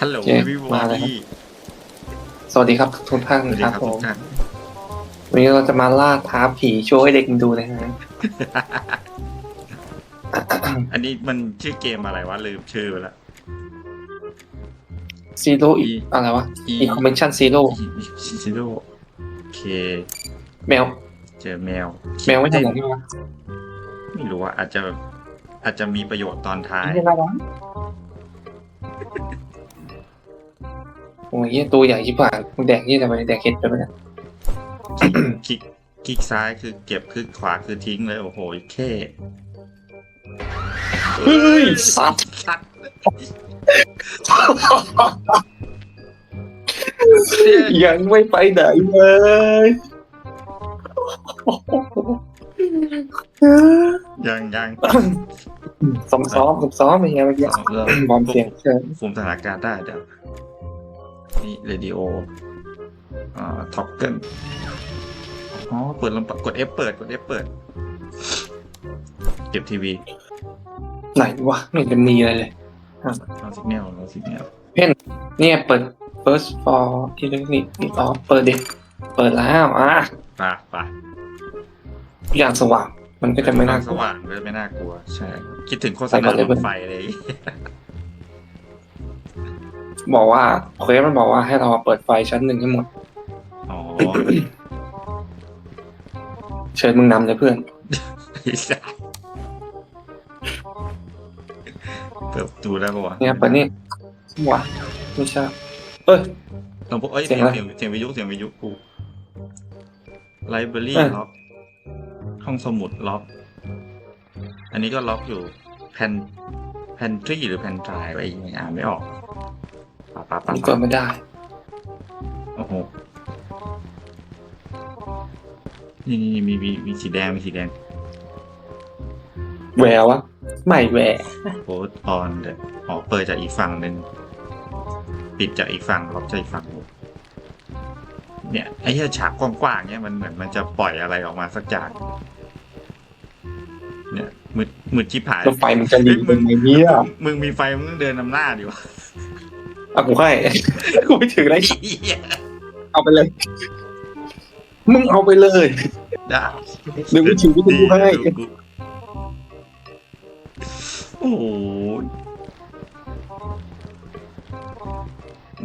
ฮัลโหลโอเคพี่วอมาแล้วครับดี้สวัสดีครับทุกท่านสวัสดีครับครับผทุมกท่านวันนี้เราจะมาล่าท้าผีโชว์ให้เด็กมันดูนะฮะ อันนี้มันชื่อเกมอะไรวะลืมชื่อไปละ ซีโร่อีอีอะไรวะอีอีคอมเมชั่นซีโร่ชิโร่โอเค แมว เจอแมวแมวไม่ทำอย่างนี้วะไม่รู้ว่าอาจจะอาจจะมีประโยชน์ตอนท้าย ไม่ได้วะโอ้ยเหี้ยตัวใหญ่ชิบหายมึงแดกยี่ทำไมแดกเห็ดไปไหมเนี่ยคลิกคลิกซ้ายคือเก็บคลิกขวาคือทิ้งเลยโอ้โหแค่เฮ้ยสัตว์สัตว์ยังไม่ไปไหนเลยยังยังซ้อมซ้อมซ้อมซ้อมอะไรเงี้ยเมื่อกี้เราบอมเสียงเชิญคุมสถานการณ์ได้เดี๋ยว นี่เรดิโออ่าท็อปเกิลอ๋อเปิดลำกด F เปิดกด F เปิด เก็บทีวีไหนวะไม่เห็นจะมีอะไรเลยลองสิเนลลองสิเนลเนี่ยเปิด first for electronic อ๋อเปิดดิเปิดแล้วอะป่ะป่ะทุกอย่างสว่างมันก็จะไม่น่ากลัวสว่างเลยไม่น่ากลัว ใช่ คิดถึงโฆษณาก่อนเลยรเพื่อถนไฟเลย บอกว่าเควสมันบอกว่าให้เราเปิดไฟชั้นหนึ่งให้หมด อ๋อเชิญมึงนำเลยเพื่อน ไอ้สัสเปิดประตูได้ปะวะเนี่ยเปิดนี่วะไม่ใช่เอ้ย ลองพวกเอ้ยเสีเสียยงงอะไรเสียงเสียงวิทยุเสียงวิทยุกูไลบรารีเออ ล็อก ห้องสมุดล็อก อันนี้ก็ล็อกอยู่แพนแพนทรีหรือแพนทรายอะไรอย่างเงี้ยอ่านไม่ออก ปะปะปะนี่เปิดไม่ได้ โอ้โห นี่นี่มีมีมีสีแดงมีสีแดงแหววะไม่แหวโพสออนเดยอ๋อเปิดจากอีกฝั่งหนึ่งปิดจากอีกฝั่งล็อกจากอีกฝั่งหนึ่งเนี่ยไอ้เหี้ยฉากกว้างๆเนี่ยมันเหมือนมันจะปล่อยอะไรออกมาสักอย่างเนี่ยมืดมืดชิบหายรถไฟมันจะรีบมึงไงเนี่ยมึงมีไฟมึงต้องเดินนำหน้าดิวะ อะกูให้ กูไม่ถืออะไรเหี้ยเอาไปเลย มึงเอาไปเลยได้เดี๋ยวกูถือไปดูให้โอ้โห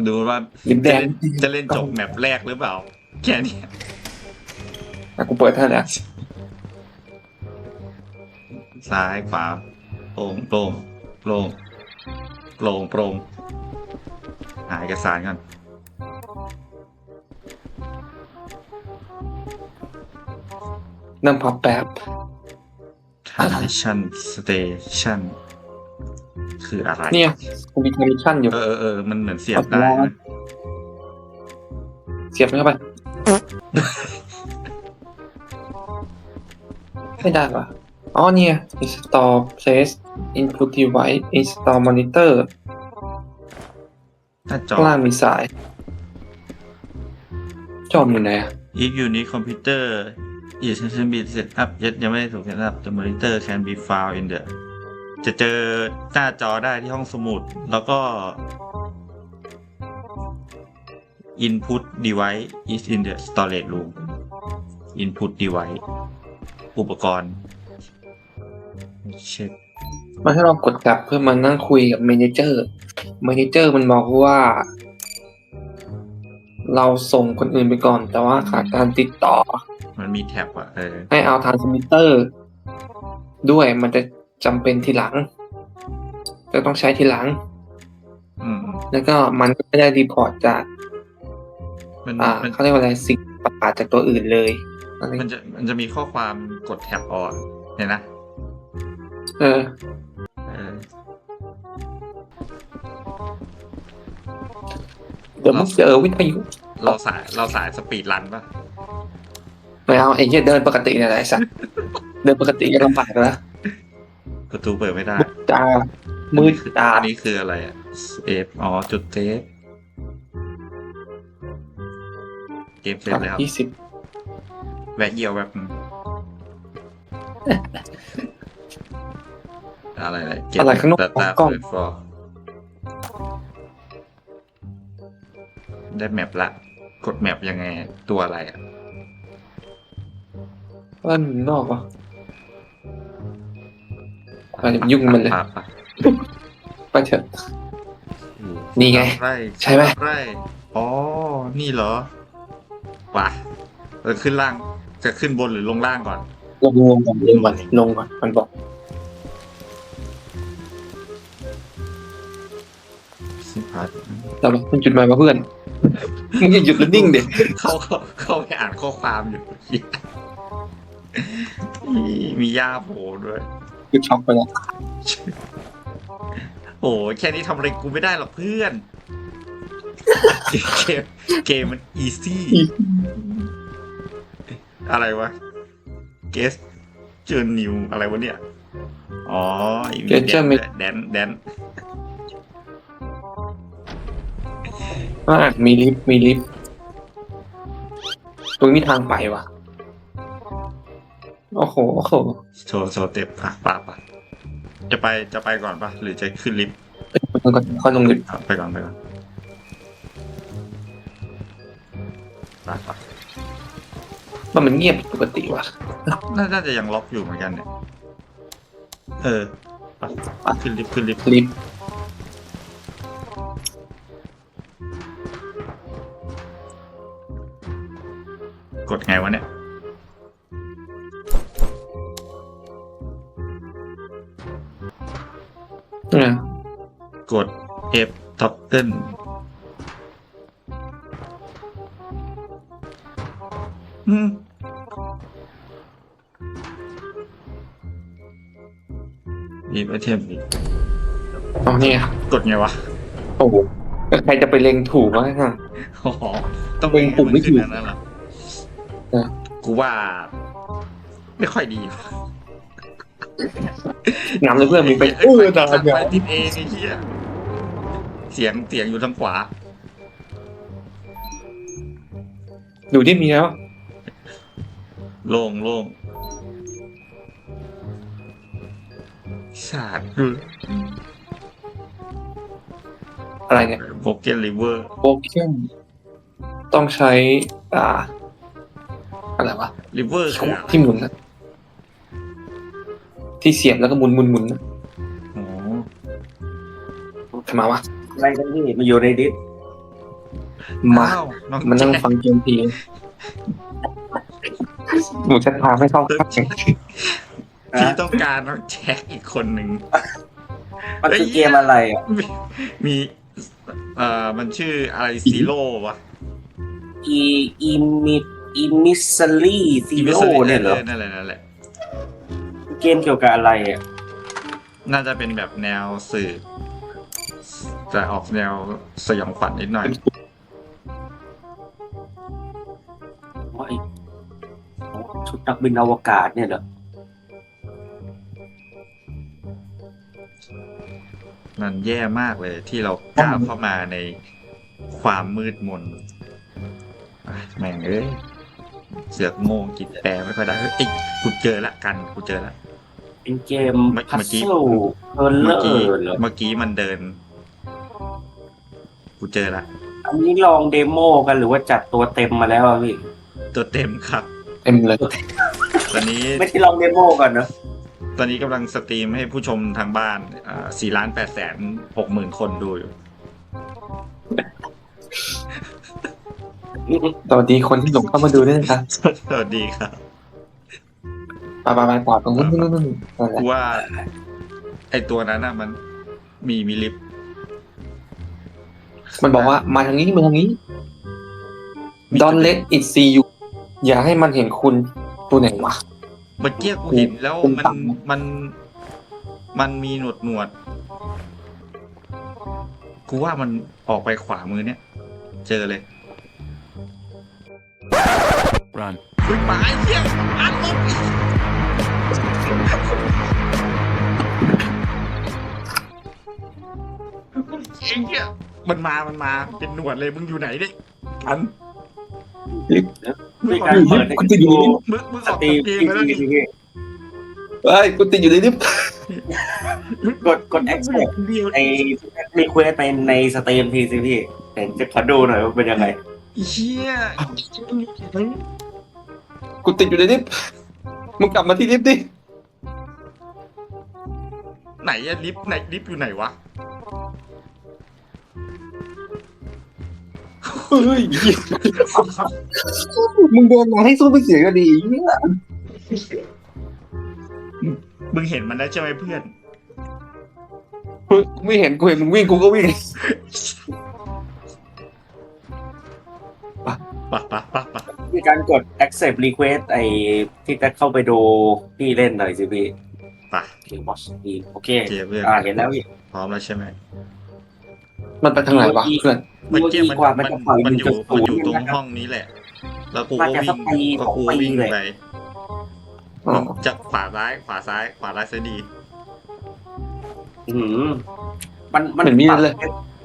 ดูว่าลิมแดงจะเล่นจบแมปแรกหรือเปล่า แค่นี้อะกูเปิดให้แล้วซ้ายขวาโปร่งโปร่งโปร่งโปร่งโปร่ง หาเอกสารก่อนนั่งพับแป๊บ transition station คืออะไร เนี่ยกูมีคอนดิชั่นอยู่ เออเออเออมันเหมือนเสียบได้นะเสียบเข้าไป ไม่ได้ปะอ๋อเนี่ย install place input device install monitor หน้าจอข้างล่างมีสาย จอมอยู่ไหนอะ if you need computer it can be set up yet ยังไม่ได้ถูก set up the monitor can be found in the จะเจอหน้าจอได้ที่ห้องสมุด แล้วก็ input device is in the storage room input device อุปกรณ์เช็ค มันให้เรากดกลับเพื่อมานั่งคุยกับ manager manager มันบอกว่า เราส่งคนอื่นไปก่อน แต่ว่าขาดการติดต่อ มันมีแท็บอะเออให้เอาทานสมิเตอร์ ด้วยมันจะจำเป็นทีหลังจะต้องใช้ทีหลังอืมอืมแล้วก็มันก็ไม่ได้รีพอร์ตจากมันอ่ามันเขาเรียกว่าอะไรสิ่งประหลาดจากตัวอื่นเลยอะไรมันจะมันจะมีข้อความกดแท็บออนเนี่ยนะ เออ เออเดี๋ยวมึงเจอวิทยุเราสายเราสายสปีดรันปะไม่เอาไอ้เหี้ยเดินปกติเนี่ยแหละไอ้สัสเดินปกติยังลำบากแล้วประตูเปิดไม่ได้ตามืดตาอันนี้คืออะไรอะเอฟอ๋อจุดเซฟเกมเสร็จแล้วยี่สิบแวะเยี่ยวแบบนึง อะไรอะไรเก็บอะไรข้างนอกตาตากล้องเปิดฟอร์ได้แมปละ กดแมปยังไงตัวอะไรอะว่าหนุนนอกวะ ไปยุ่งมันเลย ปะปะไปเถอะ นี่ไงไร่ใช่ไหมไร่อ๋อ นี่เหรอวะเออขึ้นล่างจะขึ้นบนหรือลงล่างก่อน ลงลงก่อนลงก่อนลงก่อนมันบอก พัดเรามันจุดหมายมาเพื่อนมึงอย่าหยุดแล้วนิ่งเด็เขาเขาเขาไปอ่านข้อความอยู่มีย่าโผล่ด้วยคือช็อกไปแล้วโอ้แค่นี้ทำอะไรกูไม่ได้หรอกเพื่อน เกมเกมมันอีซี่อะไรวะเกสเจอนิวอะไรวะเนี่ย อ๋ออีแดนด้วยแดนแดน อ่ามีลิฟต์มีลิฟต์ตรงนี้ทางไปว่ะ โอ้โหโอ้โหโชว์โชว์เต็ปอะป่ะป่ะจะไปจะไปก่อนปะหรือจะขึ้นลิฟต์มันก็ค่อยลงลิฟต์อะไปก่อนไปก่อนป่ะป่ะว่ามันเงียบผิดปกติว่ะน่าน่าจะยังล็อกอยู่เหมือนกันเนี่ย เออไปขึ้นลิฟต์ขึ้นลิฟต์ลิฟต์ กดไงวะเนี่ยเนี่ยกด F ท็อปเกิลอืมรีบไอเทมอีกเอาเนี่ย กดไงวะโอ้โหแล้วใครจะไปเล็งถูกวะฮะอ๋อต้องเล็งปุ่มไม่ถูก ขึ้นอันนั่นเหรอ เออกูว่า ไม่ค่อยดีงามเลยเพื่อนมีไปเอ้เอยอตาสัตว์เนี่ยไปติดเองไอ้เหี้ยเสียงเสียงอยู่ทางขวา ดูที่มีแล้วโล่งโล่งสาดคืออะไรเนี่ยโบเกนริเวอร์โปเกมต้องใช้ อ่า อะไรวะริเวอร์คืออะไรที่หมุนนะที่เสียบแล้วก็หมุนหมุนหมุนนะอ๋อทำไมวะอะไรกันพี่มาอยู่ในดิสมาอ้วน้องมันนั่งแจ็คฟังเกมทีหนูจะพาไม่เข้าข้างพี่ต้องการน้องแจ็คอีกคนหนึ่ง มันคือเกมอะไรอะมีมีเอ่อมันชื่ออะไรซีโร่วะอีอีมิ อีมิสซลี่ซีโร่เนี่ยเหรอนั่นแหละนั่นแหละ เกมเกี่ยวกับอะไรอะ น่าจะเป็นแบบแนวสื่อจะออกแนวสยองขวัญนิดหน่อยว่าไอ้ชุดนักบินอวกาศเนี่ยเหรอมันแย่มากเลยที่เราก้าวเข้ามาในความมืดมนอะแม่งเอ้ย เสือกโง่กิดแปลไม่ค่อยได้เฮ้ยเอ้ยกูเจอละกันกูเจอละ เป็นเกมเมื่อพัซเมื่อกี้ เซิลเพลเลเมื่ออกี้ร์เหรอเมื่อกี้มันเดิน กูเจอละ อันนี้ลองเดโมกันหรือว่าจัดตัวเต็มมาแล้วอะพี่ ตัวเต็มครับ เต็มเลย ตอนนี้ไม่ใช่ลองเดโมก่อนเนอะตอนนี้กำลังสตรีมให้ผู้ชมทางบ้านอ่าสี่ล้านแปดแสนหกหมื่นคนดูอยู่ สวัสดีคนที่หลงเข้ามาดูด้วยนะครับสวัสดีครับไปไปไปต่อตรงนู้นนู้นนู้นนั่นแหละกูว่า ไอตัวนั้นน่ะมันมีมีลิฟต์มันบอกว่ามาทางนี้มาทางนี้ Don't let it see you อย่าให้มันเห็นคุณตัวไหนวะ เมื่อกี้กูเห็นแล้วคุณมันต่ำมัน มันมีหนวดหนวดกูว่ามันออกไปขวามือเนี่ย เจอเลย Run. อุ้ยหมาไอ้เหี้ยอันลบไอ้เหี้ยมันมา มันมา เป็นหนวดเลย มึงอยู่ไหนเนี่ยอันมีการเปิดในคุณติดอยู่ในลิฟต์มึงมึงสออกตรีจากมเกมพี่ไปแล้วพี่นี่พี่เฮ้ยกูติดอยู่ในลิฟต์กดกด access เดียวในรีเควสในในสตรีมทีสิพี่ในเห็นจะขอดูหน่อยว่าเป็นยังไง เฮียกูติดอยู่ในลิฟต์มึงกลับมาที่ลิฟต์ดิ ไหนอะลิฟต์ไหนลิฟต์อยู่ไหนวะเฮ้ยมึงเดินมาให้สู้ไปเสียก็ดีเนี่ยมึงเห็นมันแล้วใช่ไหมเพื่อนเฮ้ยไม่เห็นกูเห็นมึงวิ่งกูก็วิ่ง ปะปะปะปะมีการกด accept request ไอ้ที่จะเข้าไปดูพี่เล่นหน่อยสิพี่ปะคิวบอสทีโอเคเจเพื่อนอ่าเห็นแล้วพี่พร้อมแล้วใช่ไหมมันไปทางไหนวะเพื่อนเมื่อกี้มันกว่ามัมันนจะปล่อยมันอยู่จุดมันอยู่ศูตรงนะครับห้องนี้แหละ แล้วกูน่าก็จะสัวิ่กงปีก็กูสองปีวิ่งเลยไปอ๋อจากขวาซ้ายขวาซ้ายขวาซ้ายซ้ายดีอื้อหือมันมันเหมือนมีดเลย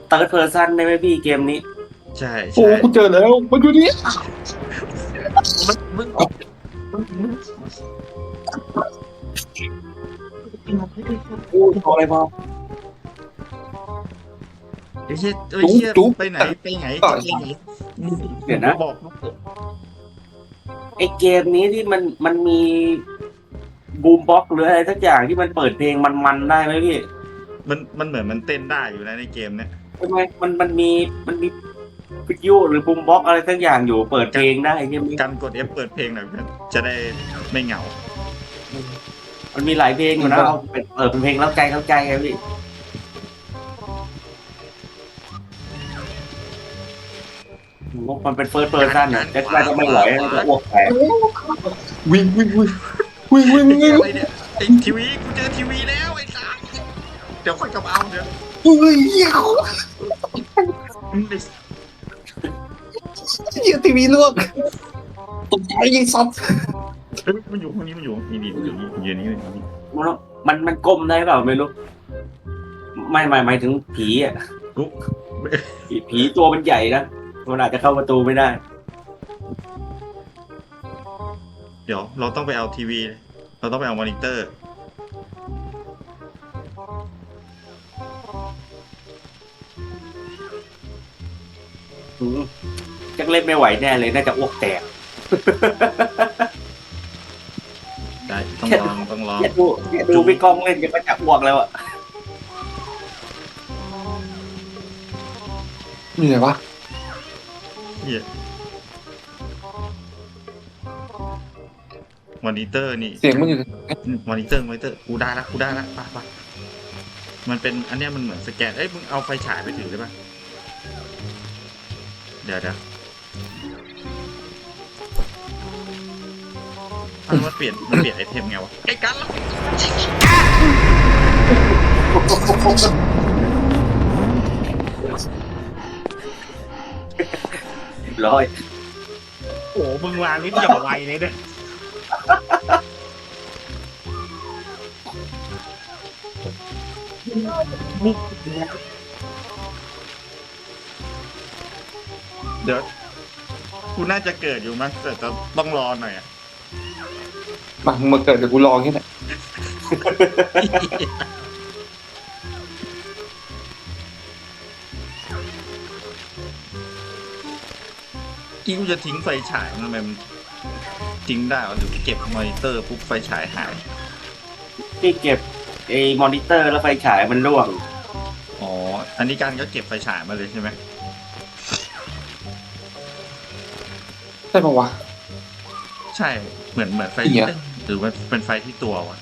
เติร์ดเพอร์ซันได้ไหมพี่เกมนี้ ใช่โอ้ใช่กูเจอแล้วมาดูนี่มันมึงอู้โชว์อะไรพอไอ้เหี้ยไอ้เหี้ยไปไหนไปไหนจะไปไหนเดี๋ยวนะ บอกไอเกมนี้ที่มันมันมีบูมบ็อกหรืออะไรสักอย่างที่มันเปิดเพลงมันๆได้ไหมพี่มันมันเหมือนมันเต้นได้อยู่นะในเกมเนี้ย ทำไมมันมันมีมันมี วิทยุหรือบูมบ็อกอะไรสักอย่างอยู่เปิดเพลงได้ใช่ไหมการกด F เปิดเพลงหน่อยเพื่อนจะได้ไม่เหงา มันมีหลายเพลงอยู่นะเอาเป็นเปิดเป็นเพลงแล้วใจเข้าใจครับพี่มันเป็นเฟิร์สเ r อร์ซันเนี่ยจะได้ก็ไม่ไหวแล้วจะอ้วกแตกวิ่งวิ่งวิ่งวิ่งวิ่งไอ้วิ่งเหี้ยอะไรเนี่ยไอ้ทีวีกูเจอทีวีแล้วไอ้สัสเดี๋ยวค่อยกลับมาเอาเดี๋ยวเฮ้ยเหี้ยมึงไอ้ เหี้ยทีวีลวกตกใจยิงซัดเฮ้ยมันอยู่ข้างนี้มันอยู่นี่นี่มันอยู่นี่มันอยู่นี่มันอยู่นี่มันมันมันก้มได้เปล่าไม่รู้ ไม่ไม่หมายถึงผีอะกูผีผีตัวมันใหญ่นะมันอาจจะเข้าประตูไม่ได้ เดี๋ยวเราต้องไปเอาทีวี เราต้องไปเอามอนิเตอร์ อืม จักเล่นไม่ไหวแน่เลยน่าจะอ้วกแตก ได้ต้องลองต้องลอง เนี่ยดูเนี่ยดูพี่ก้องเล่นยังก็จะอ้วกแล้วอะนี่ไงวะเหี้ยมอนิเตอร์นี่ เสียงมันอยู่มอนิเตอร์มอนิเตอร์กูได้ละกูได้ละไปไปมันเป็นอันเนี้ยมันเหมือนสแกนเอ้ยมึงเอาไฟฉายไปถือได้ปะเดี๋ยวเดี๋ยว มันมันเปลี่ยนมันเปลี่ยนไอเทมไงวะไอ้กันแล้วร้อยโอ้โหมึงวางนิดอย่างไวเลยเนี่ยเดี๋ยวกูน่าจะเกิดอยู่มั้งแต่จะต้องรอหน่อยอะ มามึงมาเกิดเดี๋ยวกูลองแค่ไหนกี้กูจะทิ้งไฟฉายมันทำไมมันทิ้งได้วะหรือเก็บมอนิเตอร์ปุ๊บไฟฉายหาย ที่เก็บไอ้มอนิเตอร์แล้วไฟฉายมันร่วง อ๋อ อันนี้การก็เก็บไฟฉายมาเลยใช่ไหมใช่ปะวะ ใช่ เหมือนเหมือนไฟเหี้ย เอ้ย หรือว่าเป็นไฟที่ตัววะ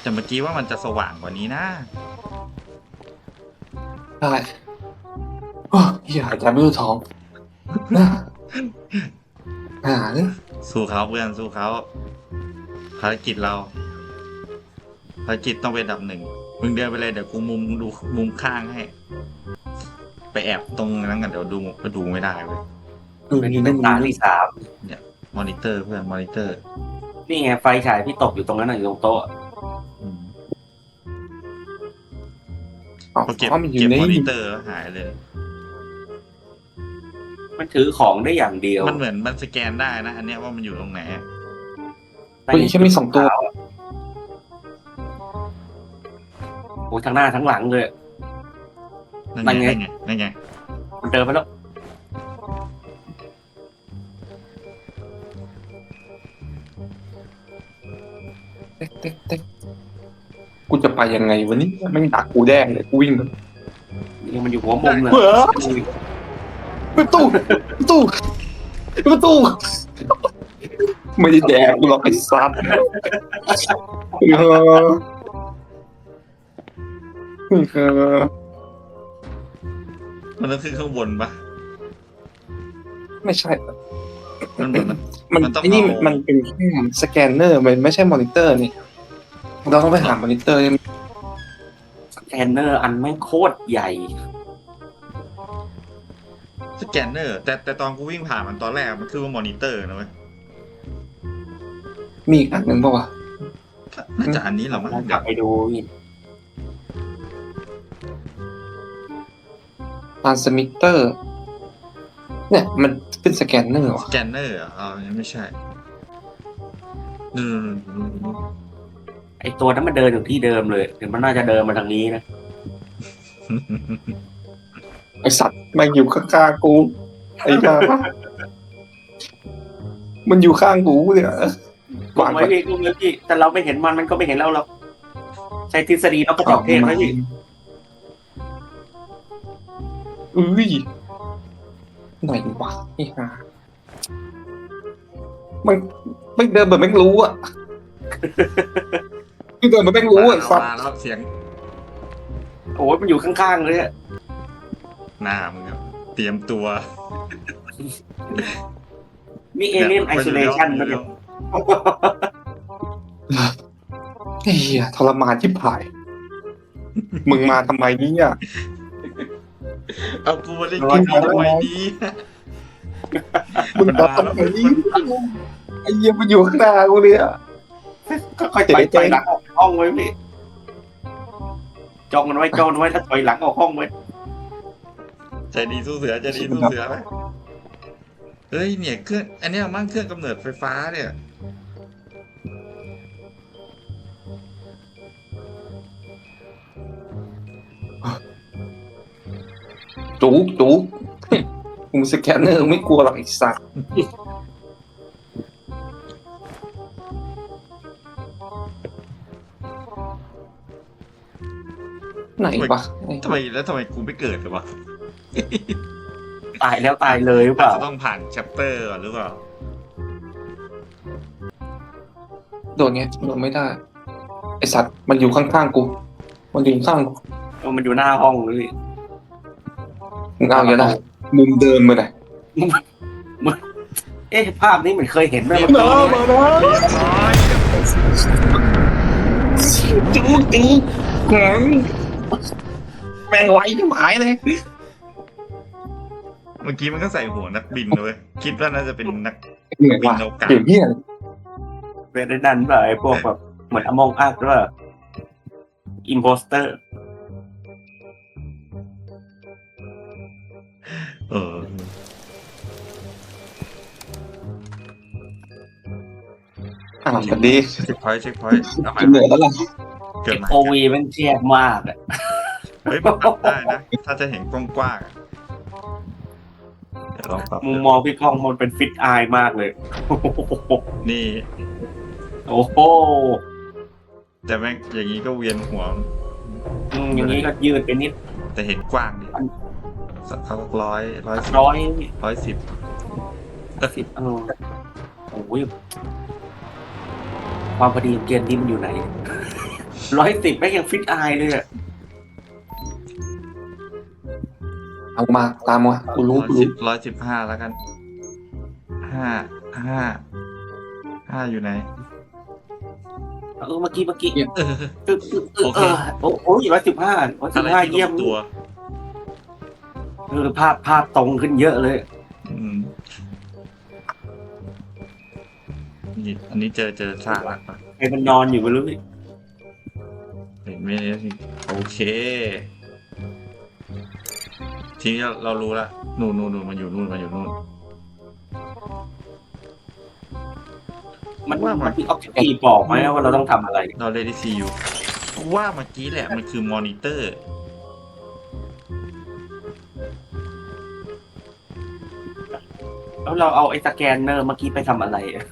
แต่เมื่อกี้ว่ามันจะสว่างกว่านี้นะได้โอ้เหี้ยหายใจไม่รู้ท้องหาเนี่ยสู้เขาเพื่อนสู้เขาภารกิจเราภารกิจต้องเป็นอันดับหนึ่งมึงเดินไปเลยเดี๋ยวกูมุมดูมุมข้างให้ ไปแอบตรงนั้นกันเดี๋ยวดูก็ดูไม่ได้เว้ย ดูเป็นนี่เป็นั่นนตานี่ที่สามมอนิเตอร์เพื่อนมอนิเตอร์นี่ไงไฟฉายพี่ตกอยู่ตรงนั้นน่ะอยู่ตรงโต๊ะอืมอ๋อพอเก็บมันอยู่เก็บในมอนิเตอร์แล้วหายเลย มันถือของได้อย่างเดียวมันเหมือนมันสแกนได้นะ อันเนี้ยว่ามันอยู่ตรงไหนอะเฮ้ยแค่มีสองตัว โอ้ยทั้งหน้าทั้งหลังเลย นั่นนั่นไงไงนั่นไงนั่นไงมันเดินไปแล้ว เต๊กเต๊กเต๊กกูจะไปยังไงวันนี้ไม่งดักกูแดงเลยกูวิ่งมันยังมันอยู่หัวมุมเลยเฮ้ยประตูประตูประตูไม่ได้แดกกูหรอกไอ้สัตว์เออเออมันต้องขึ้นข้างบนปะไม่ใช่มันเหมือนมัน มันมันต้องไอ้นี่เอามั มันเป็นแค่สแกนเนอร์มันไม่ใช่มอนิเตอร์นี่ เราต้องไปหามอนิเตอร์สแกนเนอร์อันแม่งโคตรใหญ่ สแกนเนอร์ แต่แต่ตอนกูวิ่งผ่านมันตอนแรกมันคือว่ามอนิเตอร์นะเว้ยมีอีกอันหนึ่งป่าวะน่าจะอันนี้เหรามั้งกเดี๋ลัยบวไปดูนี่ทรานสมิเตอร์ เนี่ยมันเป็นสแกนเนอร์สวะแกนเนอร์อะอ๋อยังไม่ใช่นู่นๆๆไอตัวนั้นมันเดินอยู่ที่เดิมเลยเดี๋ยวมันน่าจะเดินมาทางนี้นะไอสัตว์มันอยู่ข้างๆกูไอ้บ้ามันอยู่ข้างกูเนี่ยกงไว้พี่กงไว้พี่แต่เราไม่เห็นมันมันก็ไม่เห็นเราหรอกใช้ทฤษฎีนกกระจอกเทศไหมพี่อุ้ย ไหนวะไอ้ห่ามันไม่เดินแบบไม่รู้อะไม่เดินแบบไม่รู้อะไอ้สัตว์มาแล้วเสียงโอ้ยมันอยู่ข้างๆเลยอะหน้ามึงครับเตรียมตัวนี่เอเลียนไอโซเลชันนะเนี่ยไอ้เหี้ยทรมานที่ผาย มึงมาทำไมเนี่ย เอากูมาได้กินเอาไว้ดีมึงมาทำไมเนี่ยไอ้เหี้ยมันอยู่ข้างหน้ากูเลยอะค่อยๆถอยถอยหลังออกห้องไว้พี่จ้องมันไว้จ้องมันไว้แล้วถอยหลังออกห้องไว้ใจดีสู้เสือใจดีสู้เสือไหมเฮ้ยเนี่ยเครื่องอันเนี้ยมั่งเครื่องกำเนิดไฟฟ้าเนี่ย จุกจุกมึงสแกนเนอร์ไม่กลัวหรอกไอ้สัตว์ไหนวะไอ้ทำไมแล้วทำไมกูไม่เกิดเลยวะตายแล้วตายเลยหรือเปอาจล่าจะต้องผ่านแชปเตอร์ก่อนหรือเปล่าโดนไงโดนไม่ได้ ไอสัตว์มันอยู่ข้างๆกู มันอยู่ข้างกู เออมันอยู่หน้าห้องเลย พี่มึงเอาอย่างไรมุมเดิมมาไหนอยเอ๊ะภาพนี้เหมือนเคยเห็นไหมเรียบมันร้อยมานะเรียบร้อยจูจูแข็งแม่งไวที่หมายเลย เมื่อกี้มันก็ใส่หัวนักบินเลยคิดว่าน่าจะเป็นนักเหนื่อยว่ะเดี๋ยวเนี้ยเป็นไอ้นั่นแบบไอ้พวกแบบเหมือนอมองอัดว่าอิมโพสเตอร์ เออ อ่านกันดีเช็คพอยต์เช็คพอยต์เอาใหม่เหนื่อยแล้วล่ะเกิดใหม่โอวีมันแย่มากอะเฮ้ยมันปรับได้นะ ถ้าจะเห็นกว้างๆอะเดี๋ยวลองปรับมุมมองพี่ก้องมันเป็นฟิตอายมากเลยนี่ โอ้โหแต่แม่งอย่างนี้ก็เวียนหัว อืมอย่างนี้ก็ยืดไปนิด แต่เห็นกว้างดี สักเขาร้อยร้อยสิบร้อยร้อยสิบสิบเออโอ้ยความพอดีของเกมนี้มันอยู่ไหนร้อยสิบแม่งยังฟิตอายเลยอะเอามาตามมากูรู้ร้อยกูสิรู้บร้อยสิบห้าแล้วกันห้าห้าห้าอยู่ไหนเออเมื่อกี้เมื่อกี้เออตึ๊บตึ๊บตึ๊บโอเคเออโอ้โหร้อยสิบห้าร้อยสิอะบไรห้าที่เยี่ยลมงตัว เออภาพภาพตรงขึ้นเยอะเลย อืมนี่อันนี้เจอเจอซากแล้วปะไอ้มันนอนอยู่ไม่รู้พี่เห็นไหมเนี่ยโอเค ทีนี้เราเรารู้ละนู่นนู่นนู่นมันอยู่นู่นมันอยู่นู่น มันว่ามัมันนมีออบเจกตีบอกไหมว่าเราต้องทำอะไร เราเลยได้ซีอยู่ว่าเมื่อกี้แหละมันคือมอนิเตอร์ แล้วเราเอาไอ้สแกนเนอร์เมื่อกี้ไปทำอะไรอะ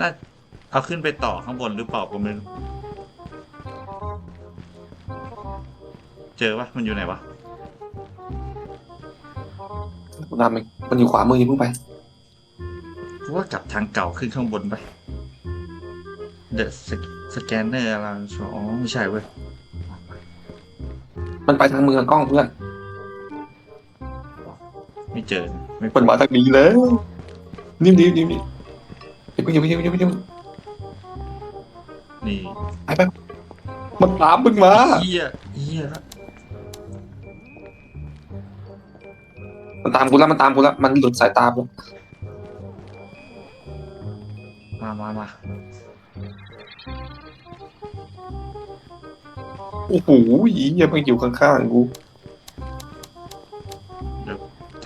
น่าเอาขึ้นไปต่อข้างบนหรือเปล่าผมไม่รู้เจอปะมันอยู่ไหนวะนำมันมันอยู่ขวามืออย่าเพิ่งไป กูว่ากลับทางเก่าขึ้นข้างบนไปเดอะสแกนเนอร์อะไรอ๋อไม่ใช่เว้ย มันไปทางมือกล้องเพื่อน ไม่เจอ ไม่มันมาทางนี้แล้วนิ่มๆนิ่มๆนิ่มๆอย่าเพิ่งอย่าเพิ่งอย่าเพิ่งอย่าเพิ่งนี่ไปไปมันตามมึงมาเฮียเฮียมันตามกูแล้วมันตามกูแล้วมันหลุดสายตากูมามามาโอ้โหอย่ามันอยู่ข้างๆกูเดี๋ยวเ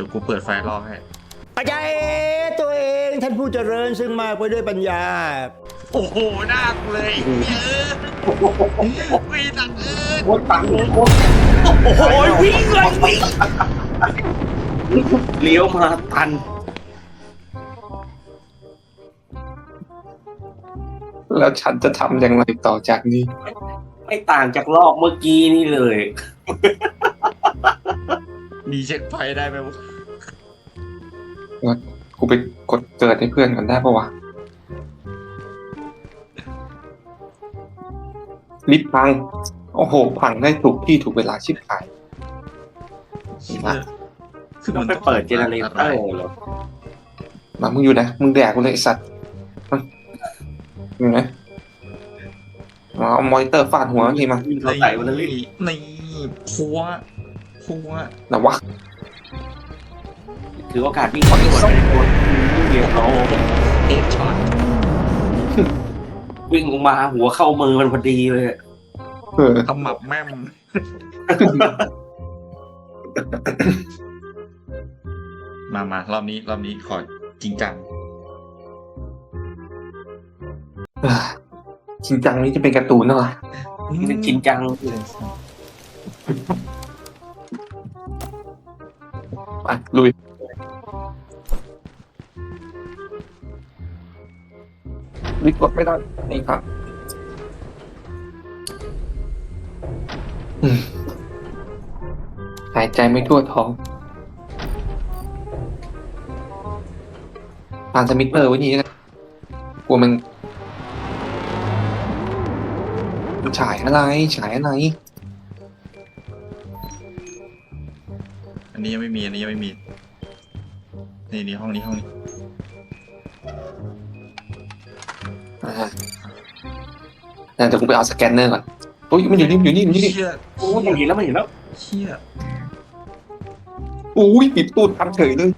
ดี๋ยวกูเปิดไฟรอให้อาจารย์ตัวเองท่านผู้เจริญซึ่งมากไปด้วยปัญญา โอ้โหหน้ากูเลยเหี้ยเออวิ่งตัดเออโคตรปังโคตรโอ้โหวิ่งเลยวิ่งเลี้ยวมาทัน แล้วฉันจะทำอย่างไรต่อจากนี้ ไม่ต่างจากรอบเมื่อกี้นี่เลย มีเช็คไฟได้ไหมวะ กูไปกดเกิดให้เพื่อนก่อนได้ปะวะลิฟต์พัง โอ้โห พังได้ถูกที่ถูกเวลาชิบหายเชี่ยคือต้อมังนไปต้องเปิดเจเนเรเตอร์ะไเหรอมามึงอยู่นะ มึงแดกกูเลยไอสัตว์มาอยู่ไหนมาเอามอนิเตอร์ฟาดหัวทีมาวิ่งเข้าใส่มันเลยนี่นี่พัวพัวนะวะ ถือโอกาสวิ่งเข้าไปคนคนเดียวเขาเอช็อตวิ่งลงมาหัวเข้ามือมันพอดีเลยเออขมับแม่มมามารอบนี้รอบนี้ขอจริงจังเอ้ยจริงจังนี้จะเป็นการ์ตูนเหรอมันจริงจังไปลุย ลุยกดไม่ได้ นี่ครับอืมหายใจไม่ทั่วท้องผ่านสมิธเตอร์ไว้นี่นะกลัวมันมันฉายอะไรฉายอะไร อันนี้ยังไม่มี อันนี้ยังไม่มี นี่นี่ห้องนี้ห้องนี้ อ่าเดี๋ยวกูไปเอาสแกนเนอร์ก่อนโอ้ยมันอยู่นี่มันอยู่นี่มันอยู่นี่เชี่ยโอ้ยมันเห็นแล้วมันเห็นแล้วเชี่ยอุ้ยปิดตูดทำเฉยเลย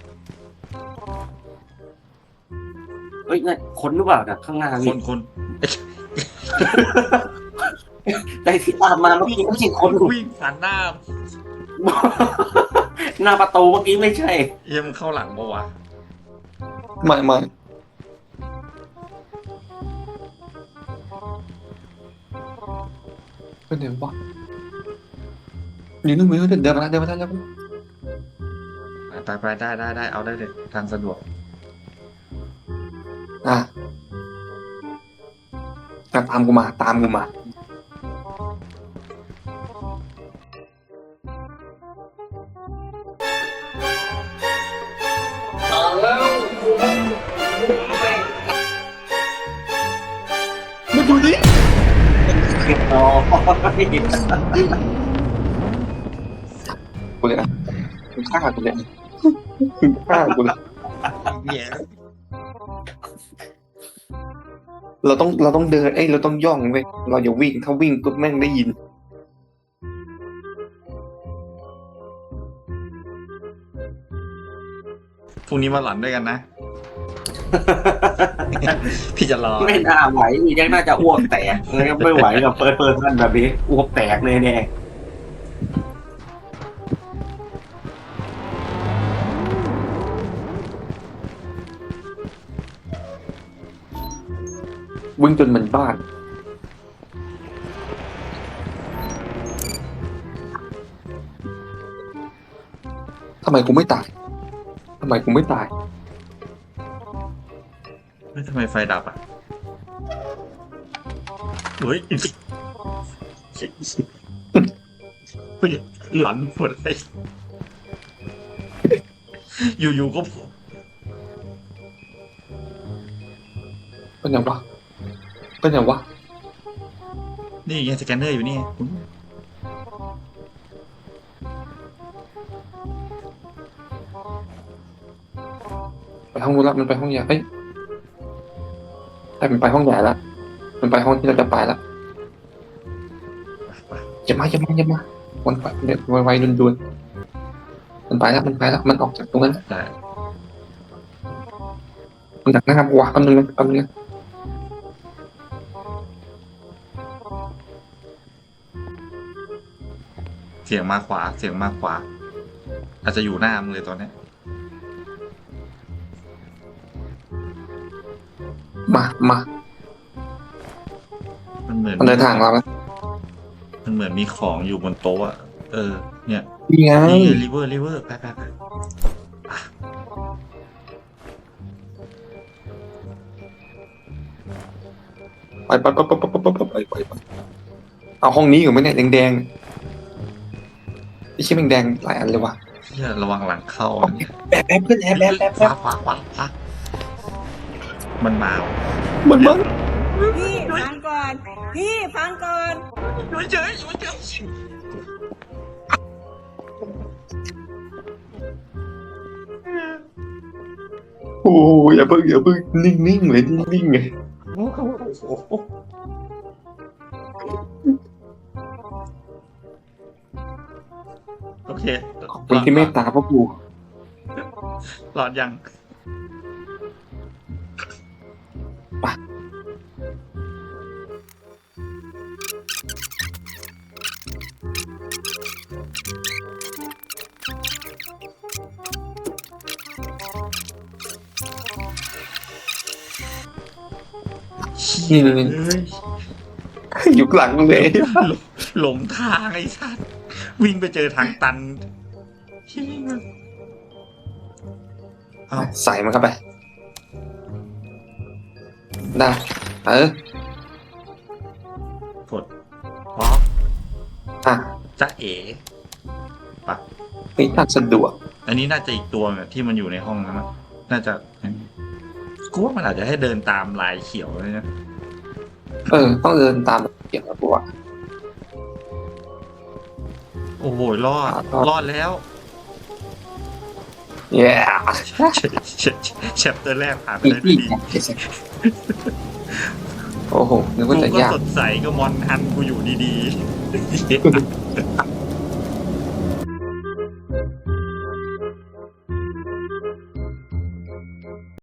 เฮ้ยนั่นคนหรือเปล่าน่ะข้างหน้าคนี่นคนแต่ที่ตามมาเมื่อกี้ไม่ใช่คนวิ่งผ่านหน้าหน้าประตูเมื่อกี้ไม่ใช่เยี่ยมนเข้าหลังปะวะไม่ไม่ เป็นไงวะอยู่นู่นมือเดินเดินมาแล้วเดินมาแล้วเดินมาแล้วไปไปได้ได้ได้เอาได้เลยทางสะดวก อะอะตามกูมา ตามกูมามา กูเลยนะมึงฆ่ากูเลยมึงฆ่ากูเลยเนี่ยเราต้องเราต้องเดินเอ้ยเราต้องย่องเว้ยเราอย่าวิ่งถ้าวิ่งปุ๊บแม่งได้ยิน พรุ่งนี้มาหลันด้วยกันนะ พี่จะรอไม่น่าไหวยังน่าจะอ้วกแตกเลยไม่ไหวกับเปิดเปิดท่านแบบนี้อ้วกแตกแน่แน่วิ่งจนเหมือนบ้านทำไมกูไม่ตายทำไมกูไม่ตายเฮ้ยทำไมไฟดับอะเฮ้ยเฮ้ยหลอนหมดเลยอยู่ๆก็โผล่เป็นยังวะเป็นยังวะ นี่ไงสแกนเนอร์อยู่นี่ไงไปห้องนู้นละมันไปห้องใหญ่เอ้ย แต่มันไปห้องใหญ่ละมันไปห้องที่เราจะไปละอย่ามาอย่ามาอย่ามาวนไปเดี๋ยวไวๆดุนๆมันไปแล้วมันไปแล้วมันออกจากตรงนั้นแต่มันดักหน้ากูวะแป๊บนึงนะแป๊บนึงนะเสียงมาขวา เสียงมาขวา อาจจะอยู่หน้ามึงเลยตอนเนี้ย มามามันเหมือนมันเดินทางเราแล้วมันเหมือนมีของอยู่บนโต๊ะอะเออ เนี่ยนี่ไงนี่ริเวอร์ริเวอร์ไปไปไปไปไปไปไปไปไปไปไปไปเอาห้องนี้อยู่ไหมเนี่ยแดงๆไอ้ชิ้นแดงๆหลายอันเลยว่ะเชี่ยระวังหลังเข้าเนี่ยแป๊บแป๊บเพื่อนแอบแป๊บแป๊บขแป๊วาบขวาขวาขวา มันมามันมันพี่ฟังก่อน พี่ฟังก่อนอยู่เฉยอยู่เฉยโอ้ยอย่าเพิ่งอย่าเพิ่งนิ่งๆเลยนิ่งๆไงโอเคขอบคุณที่เมตตาพ่อปู่หลอดยัง นี่นี่นี่เฮ้ยอยู่หลังเลย หลงหลงทางไอ้สัสวิ่งไปเจอทางตันเฮ้ยมันเอาใส่มันเข้าไป ได้ เออกดป๊อกอะจ้าเอ๋ไม่น่าสะดวก อันนี้น่าจะอีกตัวเนี่ยที่มันอยู่ในห้องนั้นนะน่าจะกูว่ามันอาจจะให้เดินตามลายเขียวเลยนะเออ ต้องเดินตามเกี่ยวกับตัวโอ้โหรอดรอดแล้ว เย้เชปเตอร์แรกผ่านไปอีกได้ด้วยอีกดีโอ้โหนึกกูว่าจะก็ยากสดใสก็มอนทันกูอยู่ดีๆ